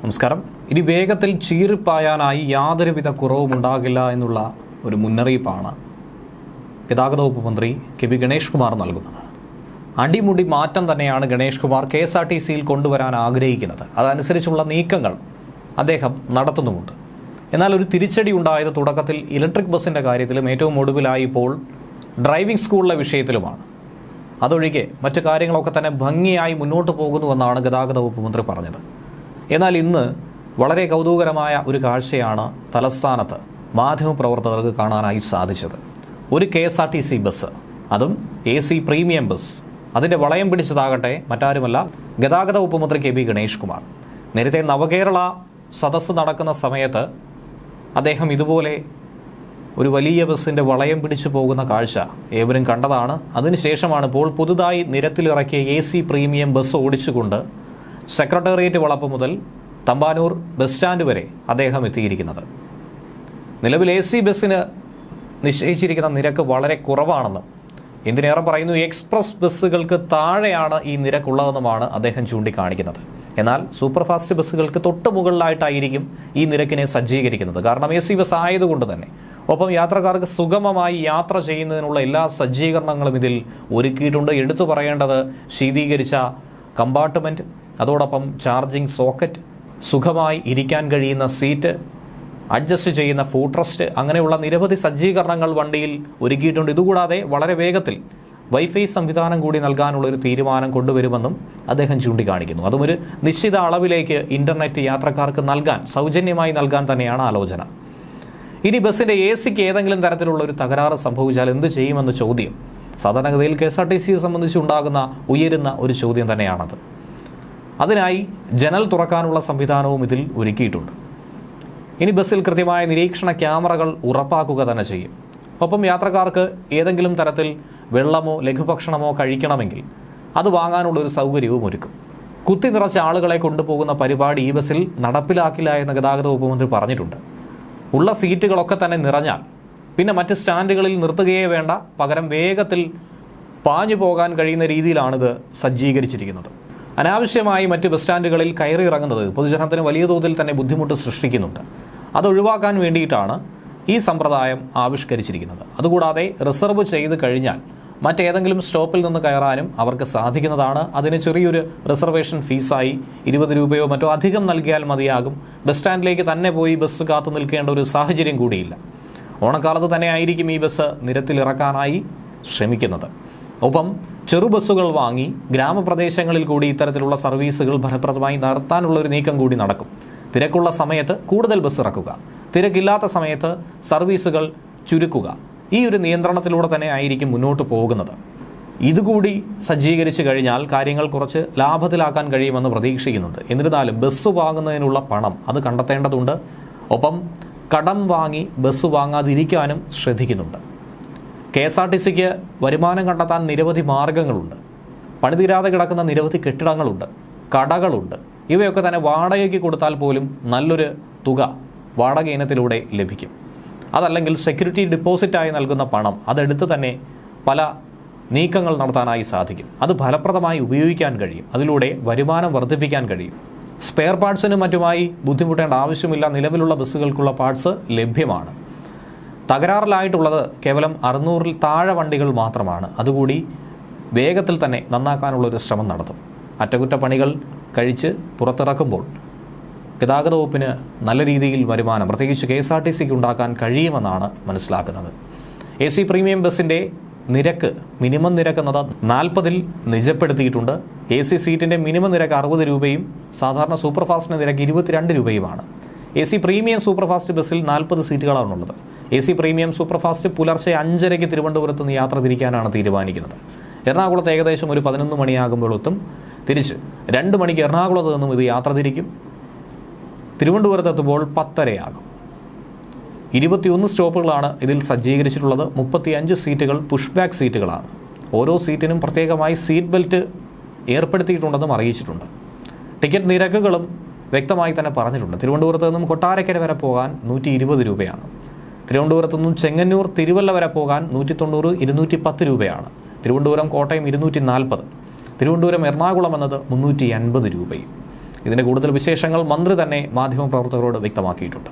നമസ്കാരം. ഇനി വേഗത്തിൽ ചീറിപ്പായാനായി യാതൊരുവിധ കുറവും ഉണ്ടാകില്ല എന്നുള്ള ഒരു മുന്നറിയിപ്പാണ് ഗതാഗത വകുപ്പ് മന്ത്രി കെ വി ഗണേഷ് കുമാർ നൽകുന്നത്. അടിമുടി മാറ്റം തന്നെയാണ് Ganesh Kumar K S R T സിയിൽ കൊണ്ടുവരാൻ ആഗ്രഹിക്കുന്നത്. അതനുസരിച്ചുള്ള നീക്കങ്ങൾ അദ്ദേഹം നടത്തുന്നുമുണ്ട്. എന്നാൽ ഒരു തിരിച്ചടി ഉണ്ടായത് തുടക്കത്തിൽ ഇലക്ട്രിക് ബസ്സിന്റെ കാര്യത്തിലും ഏറ്റവും ഒടുവിലായി ഇപ്പോൾ ഡ്രൈവിംഗ് സ്കൂളിലെ വിഷയത്തിലുമാണ്. അതൊഴികെ മറ്റു കാര്യങ്ങളൊക്കെ തന്നെ ഭംഗിയായി മുന്നോട്ട് പോകുന്നുവെന്നാണ് ഗതാഗത വകുപ്പ് മന്ത്രി പറഞ്ഞത്. എന്നാൽ ഇന്ന് വളരെ കൗതുകരമായ ഒരു കാഴ്ചയാണ് തലസ്ഥാനത്ത് മാധ്യമപ്രവർത്തകർക്ക് കാണാനായി സാധിച്ചത്. ഒരു K S R T C bus അതും എ സി പ്രീമിയം ബസ്. അതിന്റെ വളയം പിടിച്ചതാകട്ടെ മറ്റാരുമല്ല ഗതാഗത വകുപ്പ് മന്ത്രി കെ ബി ഗണേഷ് കുമാർ നേരത്തെ നവകേരള സദസ്സ് നടക്കുന്ന സമയത്ത് അദ്ദേഹം ഇതുപോലെ ഒരു വലിയ ബസ്സിന്റെ വളയം പിടിച്ചു പോകുന്ന കാഴ്ച ഏവരും കണ്ടതാണ്. അതിനുശേഷമാണ് ഇപ്പോൾ പുതുതായി നിരത്തിലിറക്കിയ എ സി പ്രീമിയം ബസ് ഓടിച്ചുകൊണ്ട് സെക്രട്ടേറിയറ്റ് വളപ്പ് മുതൽ തമ്പാനൂർ ബസ് സ്റ്റാൻഡ് വരെ അദ്ദേഹം എത്തിയിരിക്കുന്നത്. നിലവിൽ എ സി ബസ്സിന് നിശ്ചയിച്ചിരിക്കുന്ന നിരക്ക് വളരെ കുറവാണെന്നും എന്തിനേറെ പറയുന്നു എക്സ്പ്രസ് ബസ്സുകൾക്ക് താഴെയാണ് ഈ നിരക്കുള്ളതെന്നുമാണ് അദ്ദേഹം ചൂണ്ടിക്കാണിക്കുന്നത്. എന്നാൽ സൂപ്പർ ഫാസ്റ്റ് ബസ്സുകൾക്ക് തൊട്ട് മുകളിലായിട്ടായിരിക്കും ഈ നിരക്കിനെ സജ്ജീകരിക്കുന്നത്. കാരണം എ സി ബസ് ആയതുകൊണ്ട് തന്നെ ഒപ്പം യാത്രക്കാർക്ക് സുഗമമായി യാത്ര ചെയ്യുന്നതിനുള്ള എല്ലാ സജ്ജീകരണങ്ങളും ഇതിൽ ഒരുക്കിയിട്ടുണ്ട്. എടുത്തു പറയേണ്ടത് ശീതീകരിച്ച കമ്പാർട്ട്മെന്റ് അതോടൊപ്പം ചാർജിംഗ് സോക്കറ്റ് സുഖമായി ഇരിക്കാൻ കഴിയുന്ന സീറ്റ് അഡ്ജസ്റ്റ് ചെയ്യുന്ന ഫൂട്രസ്റ്റ് അങ്ങനെയുള്ള നിരവധി സജ്ജീകരണങ്ങൾ വണ്ടിയിൽ ഒരുക്കിയിട്ടുണ്ട്. ഇതുകൂടാതെ വളരെ വേഗത്തിൽ വൈഫൈ സംവിധാനം കൂടി നൽകാനുള്ള ഒരു തീരുമാനം കൊണ്ടുവരുമെന്നും അദ്ദേഹം ചൂണ്ടിക്കാണിക്കുന്നു. അതും ഒരു നിശ്ചിത അളവിലേക്ക് ഇന്റർനെറ്റ് യാത്രക്കാർക്ക് നൽകാൻ സൗജന്യമായി നൽകാൻ തന്നെയാണ് ആലോചന. ഇനി ബസ്സിന്റെ എ സിക്ക് ഏതെങ്കിലും തരത്തിലുള്ള ഒരു തകരാറ് സംഭവിച്ചാൽ എന്ത് ചെയ്യുമെന്ന ചോദ്യം സാധാരണഗതിയിൽ കെ എസ് ആർ ടി സിയെ സംബന്ധിച്ചുണ്ടാകുന്ന ഉയരുന്ന ഒരു ചോദ്യം തന്നെയാണത്. അതിനായി ജനൽ തുറക്കാനുള്ള സംവിധാനവും ഇതിൽ ഒരുക്കിയിട്ടുണ്ട്. ഇനി ബസ്സിൽ കൃത്യമായ നിരീക്ഷണ ക്യാമറകൾ ഉറപ്പാക്കുക തന്നെ ചെയ്യും. ഒപ്പം യാത്രക്കാർക്ക് ഏതെങ്കിലും തരത്തിൽ വെള്ളമോ ലഘുഭക്ഷണമോ കഴിക്കണമെങ്കിൽ അത് വാങ്ങാനുള്ള ഒരു സൗകര്യവും ഒരുക്കും. കുത്തി നിറച്ച ആളുകളെ കൊണ്ടുപോകുന്ന പരിപാടി ഈ ബസ്സിൽ നടപ്പിലാക്കില്ല എന്ന് ഗതാഗത വകുപ്പ് മന്ത്രി പറഞ്ഞിട്ടുണ്ട്. ഉള്ള സീറ്റുകളൊക്കെ തന്നെ നിറഞ്ഞാൽ പിന്നെ മറ്റ് സ്റ്റാൻഡുകളിൽ നിർത്തുകയേ വേണ്ട പകരം വേഗത്തിൽ പാഞ്ഞു പോകാൻ കഴിയുന്ന രീതിയിലാണിത് സജ്ജീകരിച്ചിരിക്കുന്നത്. അനാവശ്യമായി മറ്റ് ബസ് സ്റ്റാൻഡുകളിൽ കയറി ഇറങ്ങുന്നത് പൊതുജനത്തിന് വലിയ തോതിൽ തന്നെ ബുദ്ധിമുട്ട് സൃഷ്ടിക്കുന്നുണ്ട്. അത് ഒഴിവാക്കാൻ വേണ്ടിയിട്ടാണ് ഈ സമ്പ്രദായം ആവിഷ്കരിച്ചിരിക്കുന്നത്. അതുകൂടാതെ റിസർവ് ചെയ്ത് കഴിഞ്ഞാൽ മറ്റേതെങ്കിലും സ്റ്റോപ്പിൽ നിന്ന് കയറാനും അവർക്ക് സാധിക്കുന്നതാണ്. അതിന് ചെറിയൊരു റിസർവേഷൻ ഫീസായി ഇരുപത് രൂപയോ മറ്റോ അധികം നൽകിയാൽ മതിയാകും. ബസ് സ്റ്റാൻഡിലേക്ക് തന്നെ പോയി ബസ് കാത്തു നിൽക്കേണ്ട ഒരു സാഹചര്യം കൂടിയില്ല. ഓണക്കാലത്ത് തന്നെ ആയിരിക്കും ഈ ബസ് നിരത്തിലിറക്കാനായി ശ്രമിക്കുന്നത്. ഒപ്പം ചെറു ബസ്സുകൾ വാങ്ങി ഗ്രാമപ്രദേശങ്ങളിൽ കൂടി ഇത്തരത്തിലുള്ള സർവീസുകൾ ഫലപ്രദമായി നടത്താനുള്ള ഒരു നീക്കം കൂടി നടക്കും. തിരക്കുള്ള സമയത്ത് കൂടുതൽ ബസ് ഇറക്കുക. തിരക്കില്ലാത്ത സമയത്ത് സർവീസുകൾ ചുരുക്കുക. ഈ ഒരു നിയന്ത്രണത്തിലൂടെ തന്നെ ആയിരിക്കും മുന്നോട്ട് പോകുന്നത്. ഇതുകൂടി സജ്ജീകരിച്ചു കഴിഞ്ഞാൽ കാര്യങ്ങൾ കുറച്ച് ലാഭത്തിലാക്കാൻ കഴിയുമെന്ന് പ്രതീക്ഷിക്കുന്നുണ്ട്. എന്നിരുന്നാലും ബസ് വാങ്ങുന്നതിനുള്ള പണം അത് കണ്ടെത്തേണ്ടതുണ്ട്. ഒപ്പം കടം വാങ്ങി ബസ് വാങ്ങാതിരിക്കാനും ശ്രദ്ധിക്കുന്നുണ്ട്. കെ എസ് ആർ ടി സിക്ക് വരുമാനം കണ്ടെത്താൻ നിരവധി മാർഗങ്ങളുണ്ട്. പണിതീരാതെ കിടക്കുന്ന നിരവധി കെട്ടിടങ്ങളുണ്ട്. കടകളുണ്ട്. ഇവയൊക്കെ തന്നെ വാടകയ്ക്ക് കൊടുത്താൽ പോലും നല്ലൊരു തുക വാടക ഇനത്തിലൂടെ ലഭിക്കും. അതല്ലെങ്കിൽ സെക്യൂരിറ്റി ഡിപ്പോസിറ്റായി നൽകുന്ന പണം അതെടുത്ത് തന്നെ പല നീക്കങ്ങൾ നടത്താനായി സാധിക്കും. അത് ഫലപ്രദമായി ഉപയോഗിക്കാൻ കഴിയും. അതിലൂടെ വരുമാനം വർദ്ധിപ്പിക്കാൻ കഴിയും. സ്പെയർ പാർട്സിനും മറ്റുമായി ബുദ്ധിമുട്ടേണ്ട ആവശ്യമില്ല. നിലവിലുള്ള ബസ്സുകൾക്കുള്ള പാർട്സ് ലഭ്യമാണ്. തകരാറിലായിട്ടുള്ളത് കേവലം അറുന്നൂറിൽ താഴെ വണ്ടികൾ മാത്രമാണ്. അതുകൂടി വേഗത്തിൽ തന്നെ നന്നാക്കാനുള്ളൊരു ശ്രമം നടത്തും. അറ്റകുറ്റപ്പണികൾ കഴിച്ച് പുറത്തിറക്കുമ്പോൾ ഗതാഗത വകുപ്പിന് നല്ല രീതിയിൽ വരുമാനം പ്രത്യേകിച്ച് കെ എസ് ആർ ടി സിക്ക് ഉണ്ടാക്കാൻ കഴിയുമെന്നാണ് മനസ്സിലാക്കുന്നത്. എ സി പ്രീമിയം ബസ്സിന്റെ നിരക്ക് മിനിമം നിരക്ക് എന്നത് നാൽപ്പതിൽ നിജപ്പെടുത്തിയിട്ടുണ്ട്. എ സി സീറ്റിന്റെ മിനിമം നിരക്ക് അറുപത് രൂപയും സാധാരണ സൂപ്പർ ഫാസ്റ്റിന്റെ നിരക്ക് ഇരുപത്തിരണ്ട് രൂപയുമാണ്. A C premium super fast ബസ്സിൽ നാൽപ്പത് സീറ്റുകളാണുള്ളത്. എ സി പ്രീമിയം സൂപ്പർഫാസ്റ്റ് പുലർച്ചെ അഞ്ചരയ്ക്ക് തിരുവനന്തപുരത്ത് നിന്ന് യാത്ര തിരിക്കാനാണ് തീരുമാനിക്കുന്നത്. എറണാകുളത്ത് ഏകദേശം ഒരു പതിനൊന്ന് മണിയാകുമ്പോൾ എത്തും. തിരിച്ച് രണ്ട് മണിക്ക് എറണാകുളത്ത് നിന്നും ഇത് യാത്ര തിരിക്കും. തിരുവനന്തപുരത്ത് എത്തുമ്പോൾ പത്തരയാകും. ഇരുപത്തിയൊന്ന് സ്റ്റോപ്പുകളാണ് ഇതിൽ സജ്ജീകരിച്ചിട്ടുള്ളത്. മുപ്പത്തിയഞ്ച് സീറ്റുകൾ പുഷ് ബാക്ക് സീറ്റുകളാണ്. ഓരോ സീറ്റിനും പ്രത്യേകമായി സീറ്റ് ബെൽറ്റ് ഏർപ്പെടുത്തിയിട്ടുണ്ടെന്നും അറിയിച്ചിട്ടുണ്ട്. ടിക്കറ്റ് നിരക്കുകളും വ്യക്തമായി തന്നെ പറഞ്ഞിട്ടുണ്ട്. തിരുവനന്തപുരത്ത് നിന്നും കൊട്ടാരക്കര വരെ പോകാൻ നൂറ്റി രൂപയാണ്. തിരുവനന്തപുരത്ത് നിന്നും ചെങ്ങന്നൂർ തിരുവല്ല വരെ പോകാൻ നൂറ്റി തൊണ്ണൂറ് ഇരുന്നൂറ്റി പത്ത് രൂപയാണ്. തിരുവനന്തപുരം കോട്ടയം ഇരുന്നൂറ്റി നാൽപ്പത് തിരുവനന്തപുരം എറണാകുളം എന്നത് മുന്നൂറ്റി അൻപത് രൂപയും. ഇതിന്റെ കൂടുതൽ വിശേഷങ്ങൾ മന്ത്രി തന്നെ മാധ്യമപ്രവർത്തകരോട് വ്യക്തമാക്കിയിട്ടുണ്ട്.